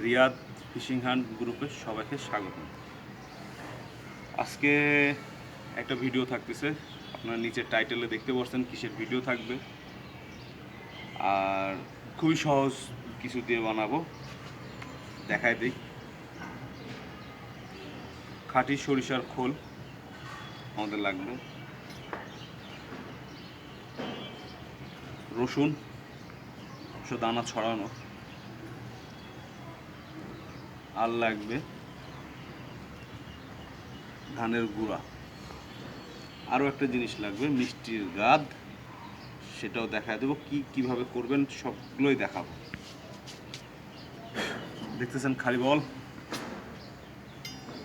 Riyad fishing hunt গ্রুপে সবাইকে স্বাগত। আজকে একটা ভিডিও থাকতেছে, আপনারা নিচের টাইটেলে দেখতে পাচ্ছেন কিসের ভিডিও থাকবে। আর খুবই সহজ কিছু দিয়ে বানাবো, দেখাই দিই। খাঁটি সরিষার খোল আমাদের লাগবে। রসুন দানা ছড়ানো। আর লাগবে ধানের গুঁড়া। আরও একটা জিনিস লাগবে, মিষ্টির গাদ। সেটাও দেখা দেবো, কি কীভাবে করবেন সবগুলোই দেখাবো। দেখতেছেন খালি বল?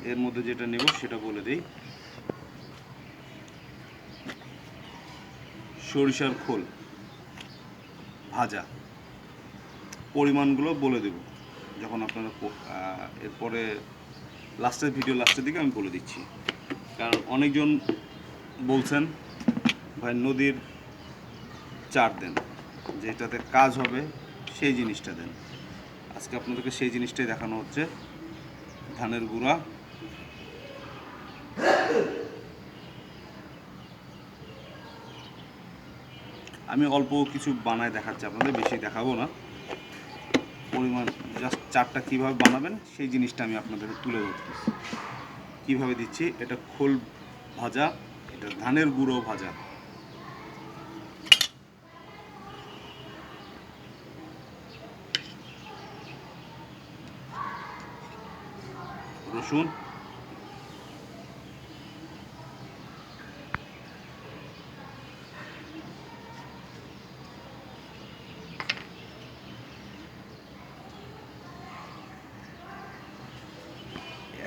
এর মধ্যে যেটা নেব সেটা বলে দিই। সরিষার খোল, ভাজা। পরিমাণগুলো বলে দেব। যখন আপনারা এরপরে লাস্টের ভিডিও লাস্টের দিকে আমি বলে দিচ্ছি। কারণ অনেকজন বলছেন, ভাই, নদীর চার দেন, যেটাতে কাজ হবে সেই জিনিসটা দেন। আজকে আপনাদেরকে সেই জিনিসটাই দেখানো হচ্ছে। ধানের গুঁড়া। আমি অল্প কিছু বানায় দেখাচ্ছি আপনাদের, বেশি দেখাবো না। পরিমাণ জাস্ট চারটা কীভাবে বানাবেন, সেই জিনিসটা আমি আপনাদের তুলে ধরতেছি। কীভাবে দিচ্ছি? এটা খোল ভাজা, এটা ধানের গুঁড়ো ভাজা। রসুন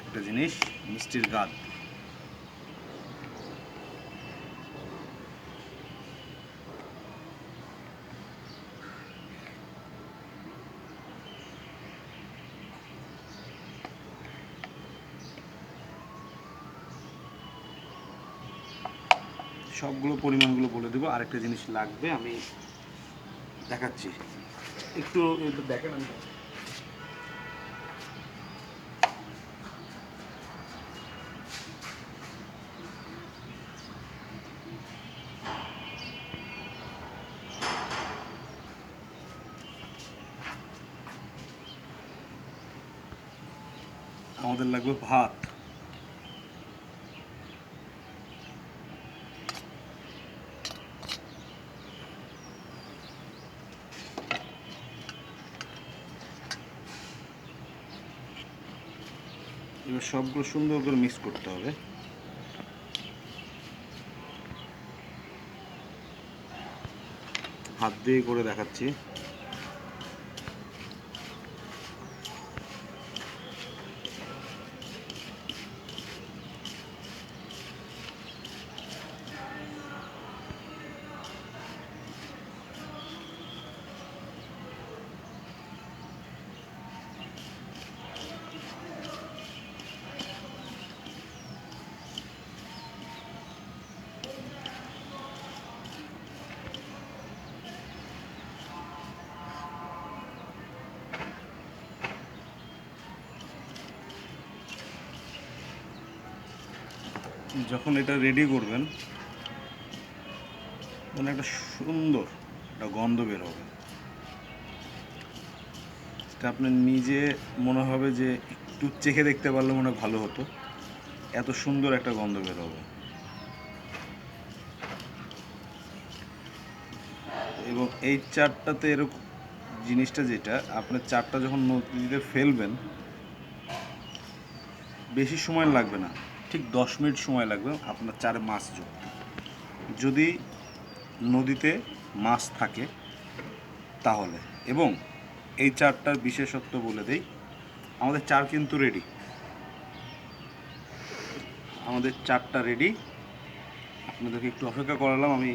একটা জিনিস মিষ্টির গাদ। সবগুলো পরিমাণগুলো বলে দেবো। আরেকটা জিনিস লাগবে আমি দেখাচ্ছি। একটু দেখেন আমি। আমাদের লাগবে ভাত। এবার সবগুলো সুন্দর করে মিক্স করতে হবে। হাত দিয়ে করে দেখাচ্ছি। যখন এটা রেডি করবেন মানে একটা সুন্দর একটা গন্ধ বের হবে। এটা আপনার নিজে মনে হবে যে একটু চেখে দেখতে পারলে মনে ভালো হতো। এত সুন্দর একটা গন্ধ বের হবে। এবং এই চারটাতে এরকম জিনিসটা যেটা আপনার চারটা যখন নদীতে ফেলবেন, বেশি সময় লাগবে না। ঠিক দশ মিনিট সময় লাগবে আপনার চারে মাছ জুড়তে যদি নদীতে মাছ থাকে তাহলে। এবং এই চারটার বিশেষত্ব বলে দেই, আমাদের চার কিন্তু রেডি আমাদের চারটা রেডি আপনাদেরকে একটু অপেক্ষা করালাম, আমি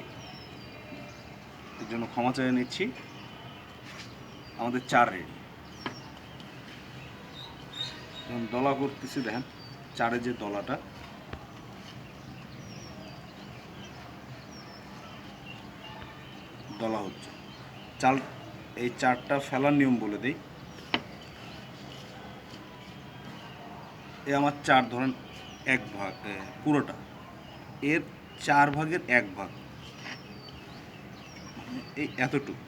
এর জন্য ক্ষমা চেয়ে নিচ্ছি। আমাদের চার রেডি দলা করতেছি, দেখেন। চারে যে দলাটা দলা হচ্ছে। চাল এই চারটা ফেলার নিয়ম বলে দিই। এ আমার চার ধরেন এক ভাগ পুরোটা। এর চার ভাগের এক ভাগ। এই এতটুকু।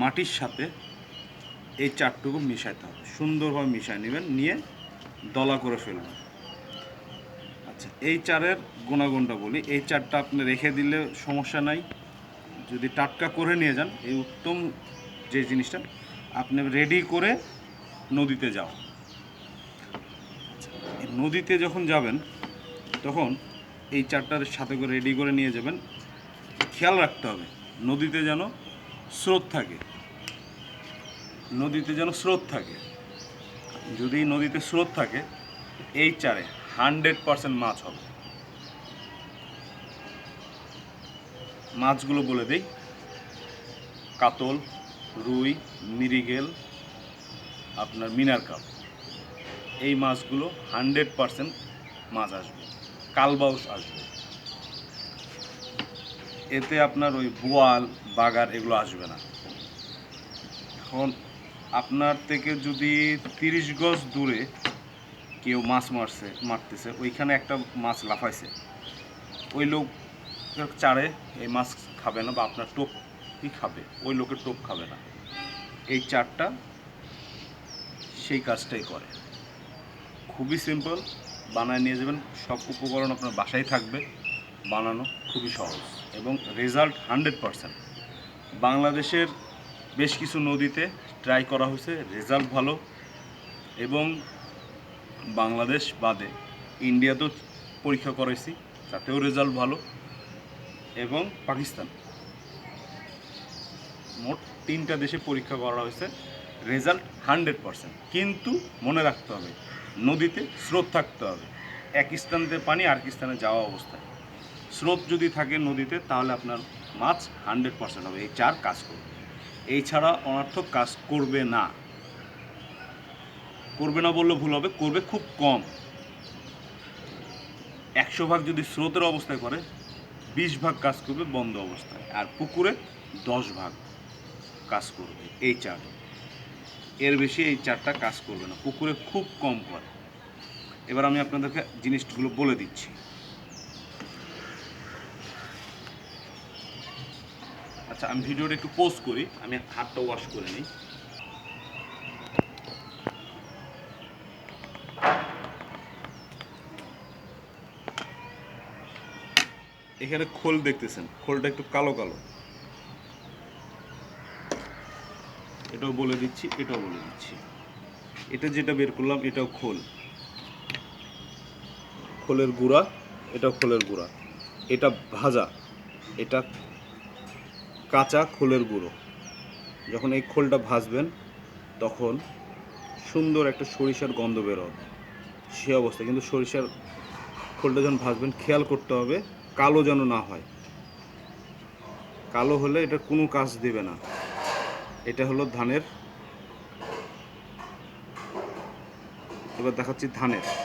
মাটির সাথে এই চারটুকু মিশাইতে হবে। সুন্দরভাবে মিশাই নেবেন, নিয়ে দলা করে ফেলবেন আচ্ছা এই চারের গুণাগুণটা বলি। এই চারটা আপনি রেখে দিলে সমস্যা নাই। যদি টাটকা করে নিয়ে যান, এই উত্তম যে জিনিসটা, আপনি রেডি করে নদীতে যাও। নদীতে যখন যাবেন, তখন এই চারটার সাথে করে রেডি করে নিয়ে যাবেন। খেয়াল রাখতে হবে, নদীতে যেন স্রোত থাকে। নদীতে যেন স্রোত থাকে। যদি নদীতে স্রোত থাকে, এই চারে হান্ড্রেড পার্সেন্ট মাছ হবে। মাছগুলো বলে দিই, কাতল, রুই মিরিগেল আপনার মিনার কাপ, এই মাছগুলো হান্ড্রেড পার্সেন্ট মাছ আসবে, কালবাউস আসবে। এতে আপনার ওই বোয়াল, বাগার এগুলো আসবে না। এখন আপনার থেকে যদি তিরিশ গজ দূরে কেউ মাছ মারছে, মারতেছে, ওইখানে একটা মাছ লাফাইছে। ওই লোক চারে এই মাছ খাবে না বা আপনার টোপই খাবে, ওই লোকের টোপ খাবে না। এই চারটা সেই কাজটাই করে। খুবই সিম্পল, বানায় নিয়ে যাবেন। সব উপকরণ আপনার বাসায় থাকবে। বানানো খুবই সহজ এবং রেজাল্ট হান্ড্রেড পারসেন্ট। বাংলাদেশের বেশ কিছু নদীতে ট্রাই করা হয়েছে রেজাল্ট ভালো এবং বাংলাদেশ বাদে ইন্ডিয়াতেও পরীক্ষা করেছি তাতেও রেজাল্ট ভালো এবং পাকিস্তান। মোট তিনটা দেশে পরীক্ষা করা হয়েছে রেজাল্ট হান্ড্রেড পারসেন্ট কিন্তু মনে রাখতে হবে, নদীতে স্রোত থাকতে হবে, এক স্থানতে পানি আর স্থানে যাওয়া অবস্থায়। স্রোত যদি থাকে নদীতে, তাহলে আপনার মাছ হান্ড্রেড পারসেন্ট হবে, এই চার কাজ করবে এই ছাড়া অনর্থক কাজ করবে না। করবে না বললে ভুল হবে, করবে খুব কম। একশো ভাগ যদি স্রোতের অবস্থায় করে, বিশ ভাগ কাজ করবে বন্ধ অবস্থায়, আর পুকুরে দশ ভাগ কাজ করবে এই চার। এর বেশি এই চারটা কাজ করবে না, পুকুরে খুব কম করে। এবার আমি আপনাদেরকে জিনিসগুলো বলে দিচ্ছি। আচ্ছা আমি ভিডিওটা একটু পোস্ট করি। আমি হাতটা ওয়াশ করে নিই। এখানে খোল দেখতেছেন, খোলটা একটু কালো কালো। এটাও বলে দিচ্ছি, এটাও বলে দিচ্ছি। এটা যেটা বের করলাম, এটাও খোল। খোলের গুঁড়া, এটাও খোলের গুঁড়া। এটা ভাজা, এটা কাঁচা খোলের গুঁড়ো। যখন এই খোলটা ভাজবেন, তখন সুন্দর একটা সরিষার গন্ধ বেরোবে সে অবস্থা কিন্তু সরিষার খোলটা যখন ভাজবেন, খেয়াল করতে হবে কালো যেন না হয়। কালো হলে এটা কোনো কাজ দেবে না। এটা হলো ধানের। এবার দেখাচ্ছি ধানের।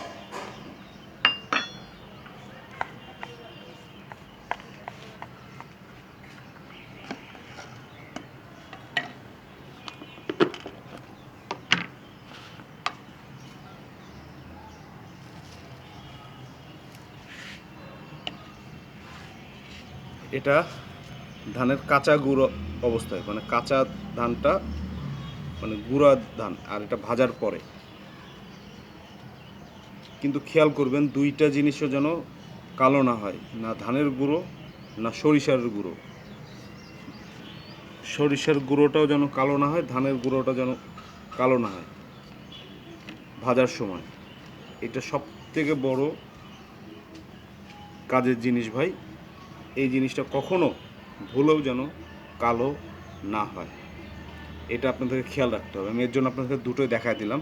এটা ধানের কাঁচা গুঁড়ো অবস্থায় মানে কাঁচা ধানটা মানে গুঁড়া ধান, আর এটা ভাজার পরে। কিন্তু খেয়াল করবেন, দুইটা জিনিসও যেন কালো না হয়, না ধানের গুঁড়ো, না সরিষার গুঁড়ো। সরিষার গুঁড়োটাও যেন কালো না হয়, ধানের গুঁড়োটা যেন কালো না হয় ভাজার সময়। এটা সব থেকে বড় কাজের জিনিস ভাই। এই জিনিসটা কখনো ভুলেও যেন কালো না হয়। এটা আপনাদেরকে খেয়াল রাখতে হবে। আমি এর জন্য আপনাদেরকে দুটোই দেখায় দিলাম।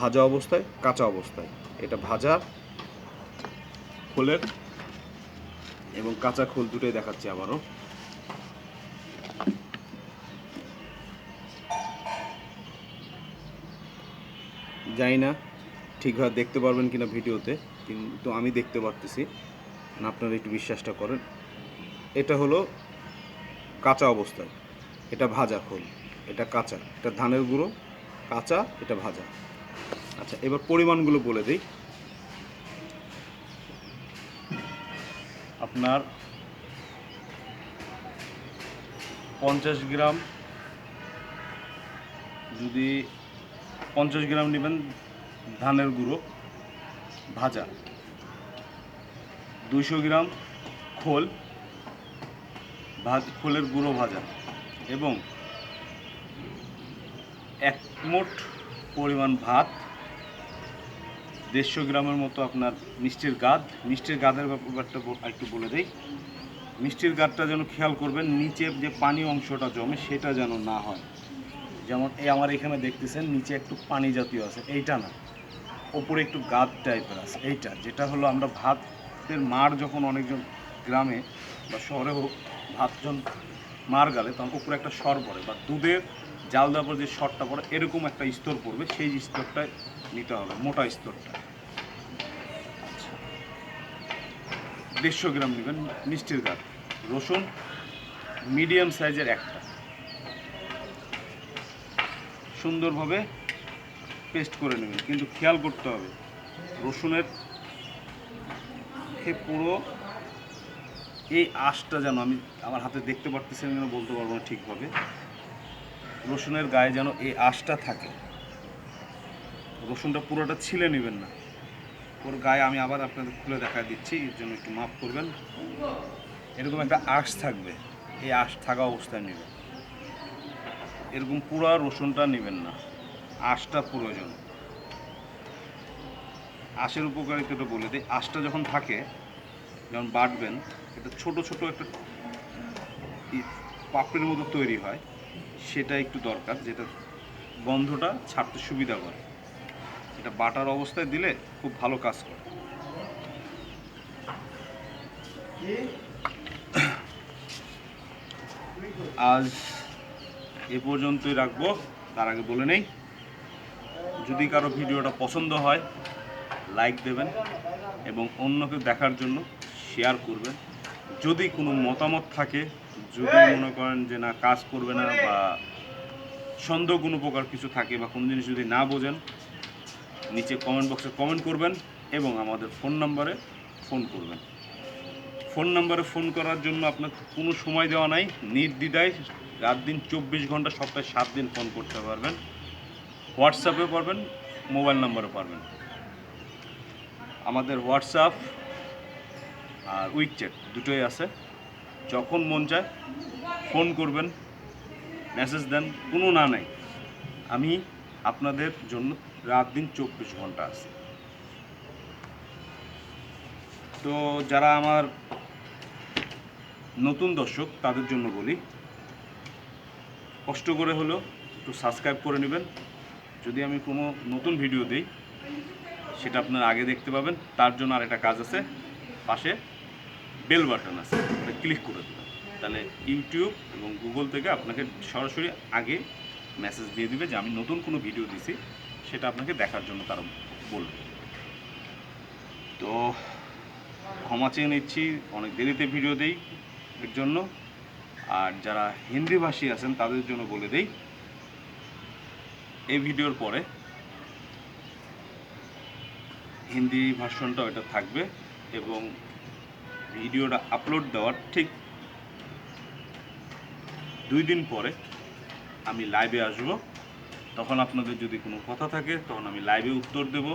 ভাজা অবস্থায়, কাঁচা অবস্থায়। এটা ভাজা খোলের এবং কাঁচা খোল দুটোই দেখাচ্ছি আবারও। জানি না ঠিকভাবে দেখতে পারবেন কিনা ভিডিওতে, কিন্তু আমি দেখতে পারতেছি। আপনারা একটু বিশ্বাসটা করেন। এটা হলো কাঁচা অবস্থায়। এটা ভাজা খোল। এটা কাঁচা। এটা ধানের গুঁড়ো। কাঁচা, এটা ভাজা। আচ্ছা এবার পরিমাণগুলো বলে দিই। আপনার পঞ্চাশ গ্রাম, যদি পঞ্চাশ গ্রাম নেবেন ধানের গুঁড়ো ভাজা। দুইশো গ্রাম খোল। ভাজ খোলের গুঁড়ো ভাজা এবং এক মোট পরিমাণ ভাত, দেড়শো গ্রামের মতো আপনার মিষ্টির গাদ। মিষ্টির গাদের ব্যাপারটা একটু বলে দেই। মিষ্টির গাদটা যেন খেয়াল করবেন, নিচে যে পানি অংশটা জমে সেটা যেন না হয়। যেমন এই আমার এখানে দেখতেছেন, নিচে একটু পানি জাতীয় আছে। এইটা না, ওপরে একটু গাদ টাইপের আছে। এইটা, যেটা হলো আমরা ভাতের মার যখন অনেকজন গ্রামে বা শহরে হোক ভাত যখন মার গালে, তখন উপরে একটা স্বর পড়ে বা দুধের জাল দেওয়ার পর যে স্বরটা পড়ে, এরকম একটা স্তর পড়বে, সেই স্তরটা নিতে হবে, মোটা স্তরটা। দেড়শো গ্রাম নেবেন মিষ্টির গাছ রসুন মিডিয়াম সাইজের একটা সুন্দরভাবে পেস্ট করে নেবেন, কিন্তু খেয়াল করতে হবে, রসুনের পুরো এই আঁশটা যেন আমি আমার হাতে দেখতে পারতেছি না বলতে পারব না ঠিকভাবে। রসুনের গায়ে যেন এই আঁশটা থাকে। রসুনটা পুরোটা ছিলে নেবেন না। ওর গায়ে আমি আবার আপনাদের খুলে দেখা দিচ্ছি, এর জন্য একটু মাফ করবেন। এরকম একটা আঁশ থাকবে। এই আঁশ থাকা অবস্থায় নেবেন। এরকম পুরো রসুনটা নেবেন না। আঁশটা প্রয়োজন। আঁশের উপকারিতাটা বলে দিই। আঁশটা যখন থাকে যখন বাটবেন এটা ছোট ছোট একটা পাপড়ির মতো তৈরি হয়, সেটা একটু দরকার, যেটা গন্ধটা ছাড়তে সুবিধা করে। এটা বাটার অবস্থায় দিলে খুব ভালো কাজ করে। আজ এ পর্যন্তই রাখব, তার আগে বলে নেই, যদি কারও ভিডিওটা পছন্দ হয়, লাইক দেবেন এবং অন্যকে দেখার জন্য শেয়ার করবেন যদি কোনো মতামত থাকে যদি মনে করেন যে না কাজ করবে না বা সন্দেহ কোনো প্রকার কিছু থাকে বা কোনো জিনিস যদি না বোঝেন নিচে কমেন্ট বক্সে কমেন্ট করবেন এবং আমাদের ফোন নাম্বারে ফোন করবেন। ফোন নাম্বারে ফোন করার জন্য আপনার কোনো সময় দেওয়া নাই। নির্দ্বিধায় রাত দিন চব্বিশ ঘণ্টা সপ্তাহে সাত দিন ফোন করতে পারবেন। হোয়াটসঅ্যাপে পারবেন মোবাইল নাম্বারে পারবেন। আমাদের হোয়াটসঅ্যাপ আর উইকচ্যাট দুটোই আছে। যখন মন চায়, ফোন করবেন, মেসেজ দেন, কোনো না নাই। আমি আপনাদের জন্য রাত দিন চব্বিশ ঘণ্টা আছি। তো যারা আমার নতুন দর্শক, তাদের জন্য বলি, কষ্ট করে হলেও একটু সাবস্ক্রাইব করে নেবেন। যদি আমি কোনো নতুন ভিডিও দিই, সেটা আপনারা আগে দেখতে পাবেন। তার জন্য আর একটা কাজ আছে। পাশে বেল বাটন আছে, ওটা ক্লিক করে দেবেন তাহলে ইউটিউব এবং গুগল থেকে আপনাকে সরাসরি আগে মেসেজ দিয়ে দিবে যে আমি নতুন কোনো ভিডিও দিছি, সেটা আপনাকে দেখার জন্য তারা বলবে। তো ক্ষমা চেয়ে নিচ্ছি, অনেক দেরিতে ভিডিও দেই এর জন্য। আর যারা হিন্দি ভাষী আছেন, তাদের জন্য বলে দেই, এই ভিডিওর পরে হিন্দি ভার্সনটা ওটা থাকবে এবং ভিডিওটা আপলোড দেওয়ার ঠিক দুই দিন পরে আমি লাইভে আসব। তখন আপনাদের যদি কোনো কথা থাকে, তখন আমি লাইভে উত্তর দেব,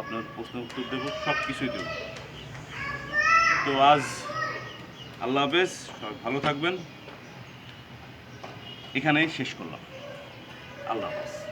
আপনার প্রশ্ন উত্তর দেব সব কিছুই দেব। তো আজ আল্লাহ হাফেজ, সবাই ভালো থাকবেন। এখানেই শেষ করলাম। আল্লাহ হাফেজ।